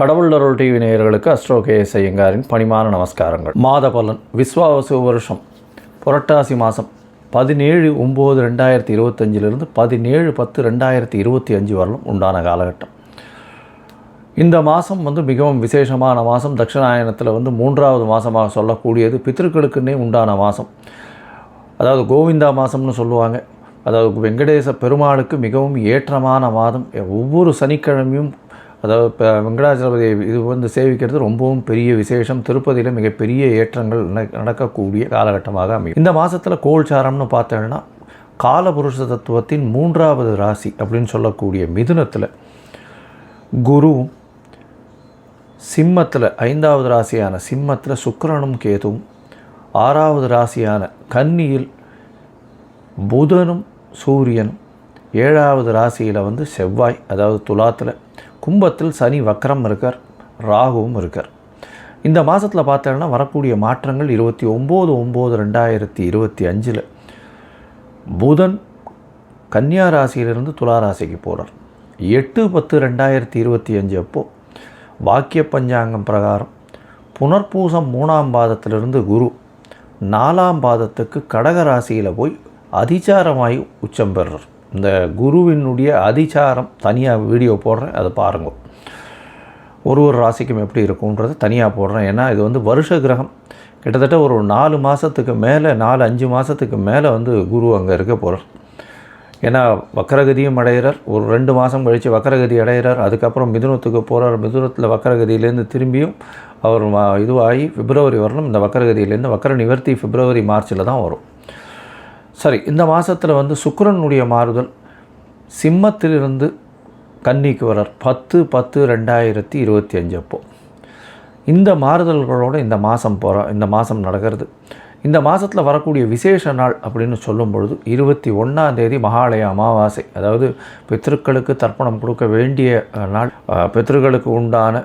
கடவுள் அருள் டிவி நேயர்களுக்கு அஸ்ட்ரோ கேஎஸ் ஐயங்காரின் பணிமான நமஸ்காரங்கள். மாத பலன் விஸ்வாவசு வருஷம் புரட்டாசி மாதம் பதினேழு ஒம்பது ரெண்டாயிரத்தி இருபத்தஞ்சிலிருந்து பதினேழு பத்து ரெண்டாயிரத்தி இருபத்தி அஞ்சு வரலும் உண்டான காலகட்டம். இந்த மாதம் வந்து மிகவும் விசேஷமான மாதம் தட்சிணாயனத்தில் வந்து மூன்றாவது மாதமாக சொல்லக்கூடியது பித்திருக்களுக்குன்னே உண்டான மாதம் அதாவது கோவிந்தா மாதம்னு சொல்லுவாங்க. அதாவது வெங்கடேச பெருமாளுக்கு மிகவும் ஏற்றமான மாதம். ஒவ்வொரு சனிக்கிழமையும் அதாவது இப்போ வெங்கடாச்சலபதி இது வந்து சேவிக்கிறது ரொம்பவும் பெரிய விசேஷம். திருப்பதியில் மிகப்பெரிய ஏற்றங்கள் நடக்கக்கூடிய காலகட்டமாக அமையும். இந்த மாதத்தில் கோல்சாரம்னு பார்த்தோம்னா காலபுருஷ தத்துவத்தின் மூன்றாவது ராசி அப்படின்னு சொல்லக்கூடிய மிதுனத்தில் குருவும் சிம்மத்தில் ஐந்தாவது ராசியான சிம்மத்தில் சுக்கரனும் கேதுவும் ஆறாவது ராசியான கன்னியில் புதனும் சூரியனும் ஏழாவது ராசியில் வந்து செவ்வாய் அதாவது துலாத்தில் கும்பத்தில் சனி வக்கரம் இருக்கார் ராகுவும் இருக்கார். இந்த மாதத்தில் பார்த்தோன்னா வரக்கூடிய மாற்றங்கள் இருபத்தி ஒம்பது ஒம்பது ரெண்டாயிரத்தி இருபத்தி அஞ்சில் புதன் கன்னியா ராசியிலிருந்து துலா ராசிக்கு போகிறார் எட்டு பத்து ரெண்டாயிரத்தி இருபத்தி அஞ்சு அப்போது வாக்கிய பஞ்சாங்கம் பிரகாரம் புனர்பூசம் மூணாம் பாதத்திலிருந்து குரு நாலாம் பாதத்துக்கு கடக ராசியில் போய் அதிச்சாரமாய் உச்சம் பெறுறார். இந்த குருவினுடைய அதிச்சாரம் தனியாக வீடியோ போடுறேன் அதை பாருங்க. ஒரு ஒரு ராசிக்கும் எப்படி இருக்கும்ன்றது தனியாக போடுறேன். ஏன்னா இது வந்து வருஷ கிரகம். கிட்டத்தட்ட ஒரு நாலு மாதத்துக்கு மேலே நாலு அஞ்சு மாதத்துக்கு மேலே வந்து குரு அங்கே இருக்க போகிறார் ஏன்னா வக்கரகதியும் அடைகிறார் ஒரு ரெண்டு மாதம் கழித்து வக்கரகதி அடைகிறார் அதுக்கப்புறம் மிதுனத்துக்கு போகிறார் மிதுனத்தில் வக்கரகதியிலேருந்து திரும்பியும் அவர் இதுவாகி பிப்ரவரி வரணும். இந்த வக்கரகதியிலேருந்து வக்கர நிவர்த்தி பிப்ரவரி மார்ச்சில் தான் வரும். சரி இந்த மாதத்தில் வந்து சுக்கரனுடைய மாறுதல் சிம்மத்திலிருந்து கன்னிக்கு வரார். பத்து பத்து ரெண்டாயிரத்தி இருபத்தி அஞ்சு அப்போ. இந்த மாறுதல்களோடு இந்த மாதம் போகிறோம் இந்த மாதம் நடக்கிறது. இந்த மாதத்தில் வரக்கூடிய விசேஷ நாள் அப்படின்னு சொல்லும் பொழுது இருபத்தி ஒன்றாம் தேதி மகாலய அமாவாசை. அதாவது பித்திருக்களுக்கு தர்ப்பணம் கொடுக்க வேண்டிய நாள் பித்திருக்களுக்கு உண்டான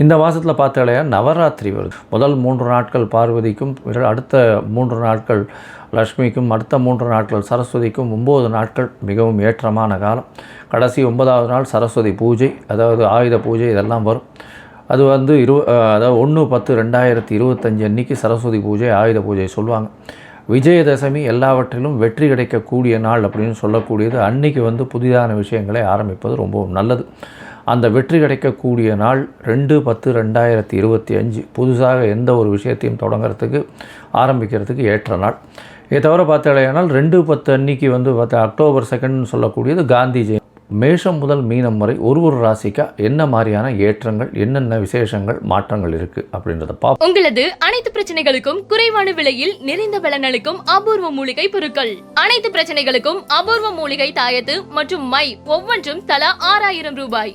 இந்த மாதத்தில் பார்த்தாலே நவராத்திரி வருது. முதல் மூன்று நாட்கள் பார்வதிக்கும் அடுத்த மூன்று நாட்கள் லக்ஷ்மிக்கும் அடுத்த மூன்று நாட்கள் சரஸ்வதிக்கும் ஒம்பது நாட்கள் மிகவும் ஏற்றமான காலம். கடைசி ஒன்பதாவது நாள் சரஸ்வதி பூஜை அதாவது ஆயுத பூஜை இதெல்லாம் வரும். அது வந்து இரு அதாவது ஒன்று பத்து ரெண்டாயிரத்தி இருபத்தஞ்சு அன்னைக்கு சரஸ்வதி பூஜை ஆயுத பூஜை சொல்லுவாங்க. விஜயதசமி எல்லாவற்றிலும் வெற்றி கிடைக்கக்கூடிய நாள் அப்படின்னு சொல்லக்கூடியது. அன்னைக்கு வந்து புதிதான விஷயங்களை ஆரம்பிப்பது ரொம்பவும் நல்லது. அந்த வெற்றி கிடைக்கக்கூடிய நாள் ரெண்டு பத்து ரெண்டாயிரத்தி இருபத்தி அஞ்சு. புதுசாக எந்த ஒரு விஷயத்தையும் தொடங்குறதுக்கு ஆரம்பிக்கிறதுக்கு ஏற்ற நாள். இதை தவிர பார்த்தாலேயானால் ரெண்டு பத்து அன்னைக்கு வந்து பார்த்தா அக்டோபர் செகண்ட்னு சொல்லக்கூடியது காந்தி ஜெயந்தி. மேஷம் முதல் மீனம் வரை ஒரு ஒரு ராசிக்கா என்ன மாதிரியான ஏற்றங்கள் என்னென்ன விசேஷங்கள் மாற்றங்கள் இருக்குது அப்படின்றத பார்ப்போம் உங்களது அனைத்து பிரச்சனைகளுக்கும் குறைவான விலையில் நிறைந்த பலனளிக்கும் அபூர்வ மூலிகை பொருட்கள். அனைத்து பிரச்சனைகளுக்கும் அபூர்வ மூலிகை தாயத்து மற்றும் மை ஒவ்வொன்றும் தலா ஆறாயிரம் ரூபாய்.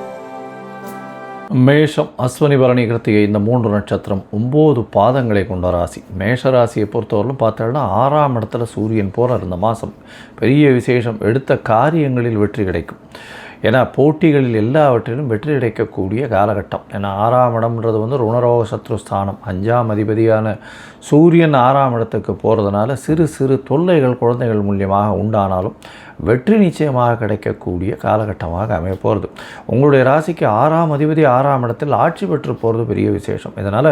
மேஷம் அஸ்வனி பரணி கிருத்திகை இந்த மூன்று நட்சத்திரம் ஒம்பது பாதங்களை கொண்ட ராசி. மேஷ ராசியை பொறுத்தவரையிலும் பார்த்தோன்னா ஆறாம் இடத்துல சூரியன் போகிறார் இந்த மாதம் பெரிய விசேஷம். எடுத்த காரியங்களில் வெற்றி கிடைக்கும். ஏன்னா போட்டிகளில் எல்லாவற்றிலும் வெற்றி கிடைக்கக்கூடிய காலகட்டம். ஏன்னா ஆறாம் இடம்ன்றது வந்து ருணரோக சத்ருஸ்தானம் அஞ்சாம் அதிபதியான சூரியன் ஆறாம் இடத்துக்கு போகிறதுனால சிறு சிறு தொல்லைகள் குழந்தைகள் மூலியமாக உண்டானாலும் வெற்றி நிச்சயமாக கிடைக்கக்கூடிய காலகட்டமாக அமைய போகிறது உங்களுடைய ராசிக்கு ஆறாம் அதிபதி ஆறாம் இடத்தில் ஆட்சி பெற்று போகிறது பெரிய விசேஷம். இதனால்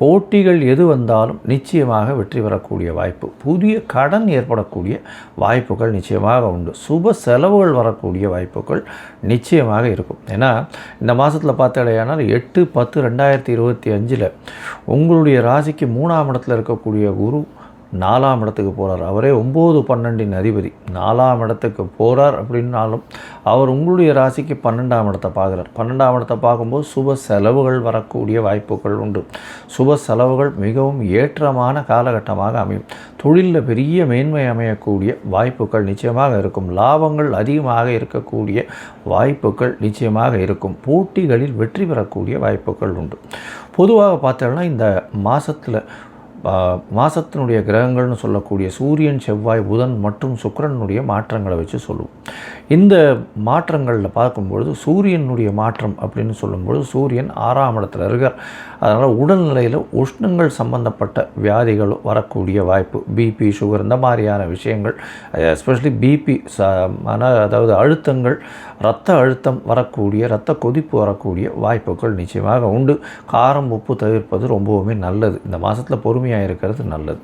போட்டிகள் எது வந்தாலும் நிச்சயமாக வெற்றி பெறக்கூடிய வாய்ப்பு. புதிய கடன் ஏற்படக்கூடிய வாய்ப்புகள் நிச்சயமாக உண்டு. சுப செலவுகள் வரக்கூடிய வாய்ப்புகள் நிச்சயமாக இருக்கும். ஏன்னா இந்த மாதத்தில் பார்த்தாலேயானால் எட்டு பத்து ரெண்டாயிரத்தி இருபத்தி அஞ்சில் உங்களுடைய ராசிக்கு மூணாம் இடத்தில் இருக்கக்கூடிய குரு நாலாம் இடத்துக்கு போகிறார் அவரே ஒம்பது பன்னெண்டின் அதிபதி. நாலாம் இடத்துக்கு போகிறார் அப்படின்னாலும் அவர் உங்களுடைய ராசிக்கு பன்னெண்டாம் இடத்தை பார்க்குறார். பன்னெண்டாம் இடத்தை பார்க்கும்போது சுப செலவுகள் வரக்கூடிய வாய்ப்புகள் உண்டு. சுப செலவுகள் மிகவும் ஏற்றமான காலகட்டமாக அமையும். தொழிலில் பெரிய மேன்மை அமையக்கூடிய வாய்ப்புகள் நிச்சயமாக இருக்கும். லாபங்கள் அதிகமாக இருக்கக்கூடிய வாய்ப்புகள் நிச்சயமாக இருக்கும். போட்டிகளில் வெற்றி பெறக்கூடிய வாய்ப்புகள் உண்டு. பொதுவாக பார்த்தோம்னா இந்த மாதத்தில் மாதத்தினுடைய கிரகங்கள்னு சொல்லக்கூடிய சூரியன் செவ்வாய் புதன் மற்றும் சுக்கிரனுடைய மாற்றங்களை வச்சு சொல்லுவோம். இந்த மாற்றங்களில் பார்க்கும்பொழுது சூரியனுடைய மாற்றம் அப்படின்னு சொல்லும்பொழுது சூரியன் ஆறாம் இடத்துல இருக்கார். அதனால் உடல்நிலையில் உஷ்ணங்கள் சம்பந்தப்பட்ட வியாதிகள் வரக்கூடிய வாய்ப்பு பிபி சுகர் இந்த மாதிரியான விஷயங்கள் எஸ்பெஷலி பிபி ச மன அதாவது அழுத்தங்கள் இரத்த அழுத்தம் வரக்கூடிய இரத்த கொதிப்பு வரக்கூடிய வாய்ப்புகள் நிச்சயமாக உண்டு. காரம் உப்பு தவிர்ப்பது ரொம்பவுமே நல்லது. இந்த மாதத்தில் பொறுமையாக இருக்கிறது நல்லது.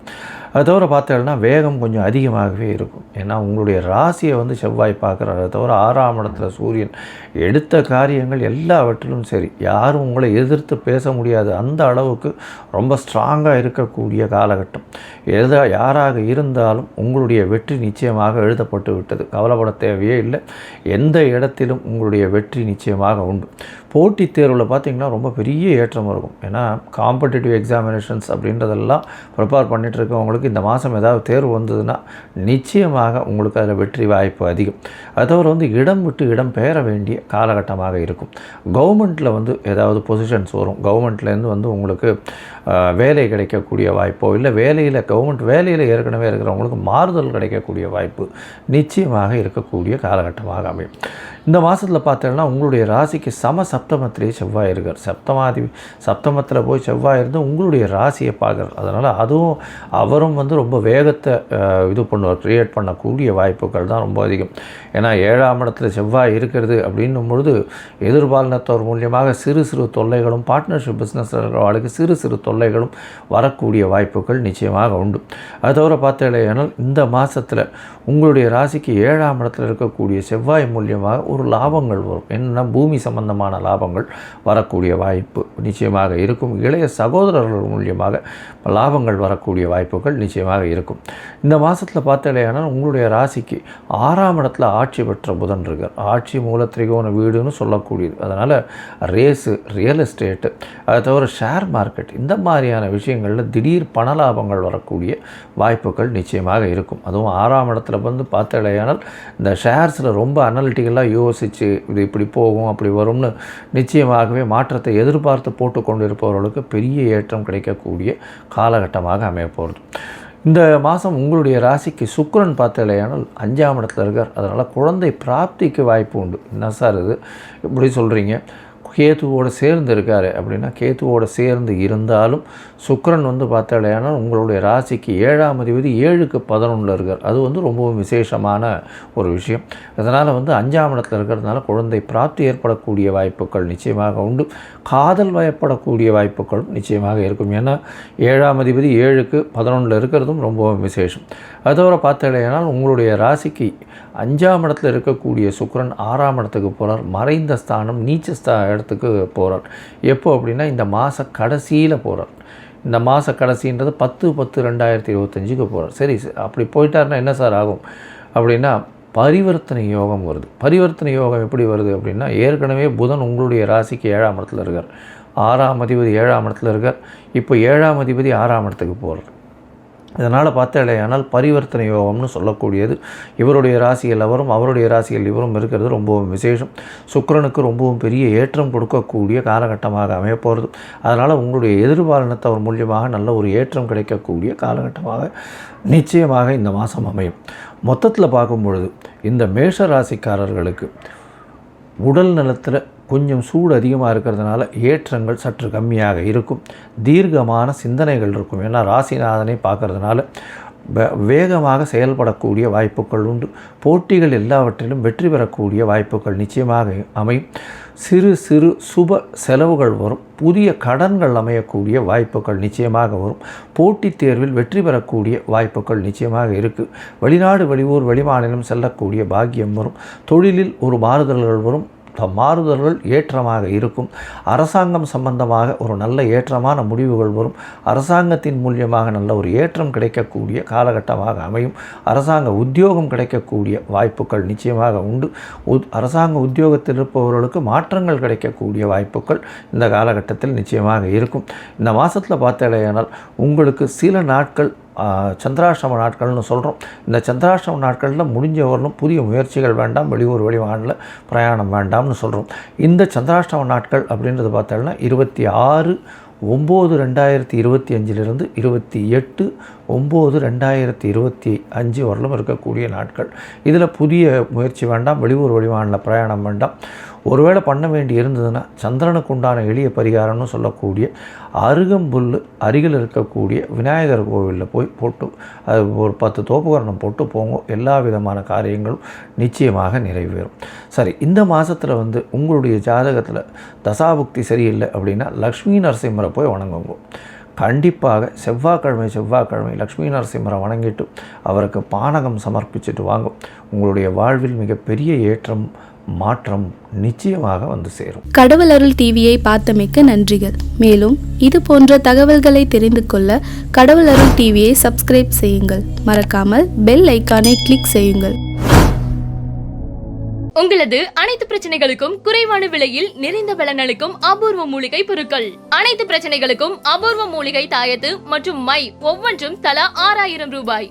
அது தவிர பார்த்தோம்னா வேகம் கொஞ்சம் அதிகமாகவே இருக்கும். ஏன்னா உங்களுடைய ராசியை வந்து செவ்வாய் பார்க்குறாரு. அதை தவிர ஆறாம் இடத்துல சூரியன் எடுத்த காரியங்கள் எல்லாவற்றிலும் சரி. யாரும் உங்களை எதிர்த்து பேச முடியாது. அந்த அளவுக்கு ரொம்ப ஸ்ட்ராங்காக இருக்கக்கூடிய காலகட்டம். எதா யாராக இருந்தாலும் உங்களுடைய வெற்றி நிச்சயமாக எழுதப்பட்டு விட்டது. கவலைப்பட தேவையே இல்லை. எந்த இடத்திலும் உங்களுடைய வெற்றி நிச்சயமாக உண்டு. போட்டித் தேர்வில் பார்த்திங்கன்னா ரொம்ப பெரிய ஏற்றம் இருக்கும். ஏன்னா காம்படிட்டிவ் எக்ஸாமினேஷன்ஸ் அப்படின்றதெல்லாம் ப்ரிப்பேர் பண்ணிகிட்டு இருக்கவங்களுக்கு இந்த மாதம் ஏதாவது தேர்வு வந்ததுன்னா நிச்சயமாக உங்களுக்கு அதில் வெற்றி வாய்ப்பு அதிகம். அது தவிர வந்து இடம் விட்டு இடம் பெயர வேண்டிய காலகட்டமாக இருக்கும். கவர்மெண்ட்டில் வந்து ஏதாவது பொசிஷன்ஸ் வரும். கவர்மெண்ட்லேருந்து வந்து உங்களுக்கு வேலை கிடைக்கக்கூடிய வாய்ப்போ இல்லை வேலையில் கவர்மெண்ட் வேலையில் ஏற்கனவே இருக்கிறவங்களுக்கு மாறுதல் கிடைக்கக்கூடிய வாய்ப்பு நிச்சயமாக இருக்கக்கூடிய காலகட்டமாக அமையும். இந்த மாதத்தில் பார்த்தீங்கன்னா உங்களுடைய ராசிக்கு சம சப்தமத்திலே செவ்வாய் இருக்கார். சப்தமாதி சப்தமத்தில் போய் செவ்வாய் இருந்து உங்களுடைய ராசியை பார்க்குறார். அதனால் அதுவும் அவரும் வந்து ரொம்ப வேகத்தை இது பண்ணுவார். க்ரியேட் பண்ணக்கூடிய வாய்ப்புகள் தான் ரொம்ப அதிகம். ஏன்னா ஏழாம் இடத்துல செவ்வாய் இருக்கிறது அப்படின்னும் பொழுது எதிர்பாலினத்தோர் மூலியமாக சிறு சிறு தொல்லைகளும் பார்ட்னர்ஷிப் பிஸ்னஸ் இருக்கிறவர்களுக்கு சிறு சிறு தொல்லைகளும் வரக்கூடிய வாய்ப்புகள் நிச்சயமாக உண்டு. அது தவிர ஏன்னால் இந்த மாதத்தில் உங்களுடைய ராசிக்கு ஏழாம் இடத்துல இருக்கக்கூடிய செவ்வாய் மூலியமாக ஒரு லாபங்கள் வரும். என்ன பூமி சம்பந்தமான லாபங்கள் வரக்கூடிய வாய்ப்பு நிச்சயமாக இருக்கும். இளைய சகோதரர்கள் மூலியமாக லாபங்கள் வரக்கூடிய வாய்ப்புகள் நிச்சயமாக இருக்கும். இந்த மாதத்தில் பார்த்தாலேயானால் உங்களுடைய ராசிக்கு ஆறாம் இடத்துல ஆட்சி பெற்ற புதன் இருக்கார். ஆட்சி மூல திரிகோண வீடுன்னு சொல்லக்கூடியது. அதனால் ரேஸு ரியல் எஸ்டேட்டு அதை தவிர ஷேர் மார்க்கெட் இந்த மாதிரியான விஷயங்களில் திடீர் பண லாபங்கள் வரக்கூடிய வாய்ப்புகள் நிச்சயமாக இருக்கும். அதுவும் ஆறாம் இடத்துல வந்து பார்த்தாலேயானால் இந்த ஷேர்ஸில் ரொம்ப அனலிட்டிக்கலாக யோசித்து இது இப்படி போகும் அப்படி வரும்னு நிச்சயமாகவே மாற்றத்தை எதிர்பார்த்து போட்டு பெரிய ஏற்றம் கிடைக்கக்கூடிய காலகட்டமாக அமையப்போகிறது இந்த மாதம் உங்களுடைய ராசிக்கு சுக்கிரன் பார்த்தலையானால் அஞ்சாம் இடத்துல இருக்கார். அதனால் குழந்தை பிராப்திக்கு வாய்ப்பு உண்டு. என்ன சார் இது? இப்படி சொல்கிறீங்க கேத்துவோடு சேர்ந்து இருக்கார் அப்படின்னா கேத்துவோடு சேர்ந்து இருந்தாலும் சுக்கிரன் வந்து பார்த்தாலேயானால் உங்களுடைய ராசிக்கு ஏழாம் அதிபதி ஏழுக்கு பதினொன்றில் இருக்கார். அது வந்து ரொம்பவும் விசேஷமான ஒரு விஷயம். அதனால் வந்து அஞ்சாம் இடத்துல இருக்கிறதுனால குழந்தை பிராப்தி ஏற்படக்கூடிய வாய்ப்புகள் நிச்சயமாக உண்டு. காதல் வயப்படக்கூடிய வாய்ப்புகளும் நிச்சயமாக இருக்கும். ஏன்னா ஏழாம் அதிபதி ஏழுக்கு பதினொன்றில் இருக்கிறதும் ரொம்பவும் விசேஷம். அதோட பார்த்தாலேனால் உங்களுடைய ராசிக்கு அஞ்சாம் இடத்துல இருக்கக்கூடிய சுக்கிரன் ஆறாம் இடத்துக்கு போகிறார் மறைந்த ஸ்தானம் நீச்ச ஸ்தா இடத்துக்கு போகிறார் எப்போ அப்படின்னா இந்த மாத கடைசியில் போகிறார் இந்த மாத கடைசின்றது பத்து பத்து ரெண்டாயிரத்தி இருபத்தஞ்சுக்கு போகிறார் சரி சரி, அப்படி போயிட்டாருன்னா என்ன சார் ஆகும்? அப்படின்னா பரிவர்த்தனை யோகம் வருது. பரிவர்த்தனை யோகம் எப்படி வருது அப்படின்னா ஏற்கனவே புதன் உங்களுடைய ராசிக்கு ஏழாம் இடத்துல இருக்கார். ஆறாம் அதிபதி ஏழாம் இடத்துல இருக்கார். இப்போ ஏழாம் அதிபதி ஆறாம் இடத்துக்கு போகிறார் இதனால் பார்த்தாலேயானால் பரிவர்த்தனை யோகம்னு சொல்லக்கூடியது. இவருடைய ராசியில் அவரும் அவருடைய ராசியில் இவரும் இருக்கிறது ரொம்பவும் விசேஷம். சுக்கிரனுக்கு ரொம்பவும் பெரிய ஏற்றம் கொடுக்கக்கூடிய காலகட்டமாக அமையப்போகிறது அதனால் உங்களுடைய எதிர்பாலினத்தவர் மூலியமாக நல்ல ஒரு ஏற்றம் கிடைக்கக்கூடிய காலகட்டமாக நிச்சயமாக இந்த மாதம் அமையும். மொத்தத்தில் பார்க்கும் பொழுது இந்த மேஷ ராசிக்காரர்களுக்கு உடல் நலத்தில் கொஞ்சம் சூடு அதிகமாக இருக்கிறதுனால ஏற்றங்கள் சற்று கம்மியாக இருக்கும். தீர்க்கமான சிந்தனைகள் இருக்கும். ஏன்னா ராசிநாதனை பார்க்கறதுனால வே- வேகமாக செயல்படக்கூடிய வாய்ப்புகள் உண்டு. போட்டிகள் எல்லாவற்றிலும் வெற்றி பெறக்கூடிய வாய்ப்புகள் நிச்சயமாக அமையும். சிறு சிறு சுப செலவுகள் வரும். புதிய கடன்கள் அமையக்கூடிய வாய்ப்புகள் நிச்சயமாக வரும். போட்டித் தேர்வில் வெற்றி பெறக்கூடிய வாய்ப்புகள் நிச்சயமாக இருக்குது வெளிநாடு வெளியூர் வெளிமாநிலம் செல்லக்கூடிய பாக்கியம் வரும். தொழிலில் ஒரு மாறுதல்கள் வரும். த- மாறுதல்கள் ஏற்றமாக இருக்கும். அரசாங்கம் சம்பந்தமாக ஒரு நல்ல ஏற்றமான முடிவுகள் வரும். அரசாங்கத்தின் மூலியமாக நல்ல ஒரு ஏற்றம் கிடைக்கக்கூடிய காலகட்டமாக அமையும். அரசாங்க உத்தியோகம் கிடைக்கக்கூடிய வாய்ப்புகள் நிச்சயமாக உண்டு. உத்- அரசாங்க உத்தியோகத்தில் இருப்பவர்களுக்கு மாற்றங்கள் கிடைக்கக்கூடிய வாய்ப்புகள் இந்த காலகட்டத்தில் நிச்சயமாக இருக்கும். இந்த மாதத்தில் பார்த்தேனால் உங்களுக்கு சில நாட்கள் சந்திராஷ்டம நாட்கள்னு சொல்கிறோம் இந்த சந்திராஷ்டம நாட்களில் முடிஞ்ச வரலும் புதிய முயற்சிகள் வேண்டாம் வெளியூர் வெளிமாநில பிரயாணம் வேண்டாம்னு சொல்கிறோம் இந்த சந்திராஷ்டம நாட்கள் அப்படின்றது பார்த்தோம்னா இருபத்தி ஆறு ஒம்பது ரெண்டாயிரத்தி இருபத்தி அஞ்சிலிருந்து இருபத்தி எட்டு ஒம்பது ரெண்டாயிரத்தி இருபத்தி அஞ்சு வரலும் இருக்கக்கூடிய நாட்கள். இதில் புதிய முயற்சி வேண்டாம் வெளியூர் வெளிமாநில பிரயாணம் வேண்டாம். ஒருவேளை பண்ண வேண்டி இருந்ததுன்னா சந்திரனுக்கு உண்டான எளிய பரிகாரம்னு சொல்லக்கூடிய அருகம்புல் அருகில் இருக்கக்கூடிய விநாயகர் கோவிலில் போய் போட்டு அது ஒரு பத்து தோப்புகரணம் போட்டு போங்க. எல்லா விதமான காரியங்களும் நிச்சயமாக நிறைவேறும். சரி இந்த மாதத்தில் வந்து உங்களுடைய ஜாதகத்தில் தசாபுக்தி சரியில்லை அப்படின்னா லக்ஷ்மி நரசிம்மரை போய் வணங்குங்க. கண்டிப்பாக செவ்வாய்க்கிழமை செவ்வாய்க்கிழமை லக்ஷ்மி நரசிம்மரை வணங்கிட்டு அவருக்கு பானகம் சமர்ப்பிச்சுட்டு வாங்க. உங்களுடைய வாழ்வில் மிகப்பெரிய ஏற்றம் மாற்றம் நிச்சயமாக வந்து சேரும். கடவுள் அருள் டிவியை பார்த்தமைக்க நன்றிகள். மேலும் இது போன்ற தகவல்களை தெரிந்து கொள்ள கடவுள் அருள் டிவியை சப்ஸ்கிரைப் செய்யுங்கள். மறக்காமல் பெல் ஐக்கானை கிளிக் செய்யுங்கள். உங்களது அனைத்து பிரச்சனைகளுக்கும் குறைவான விலையில் நிறைந்த பலனளிக்கும் அபூர்வ மூலிகை பொருட்கள். அனைத்து பிரச்சனைகளுக்கும் அபூர்வ மூலிகை தாயத்து மற்றும் மை ஒவ்வொன்றும் தலா ஆறாயிரம் ரூபாய்.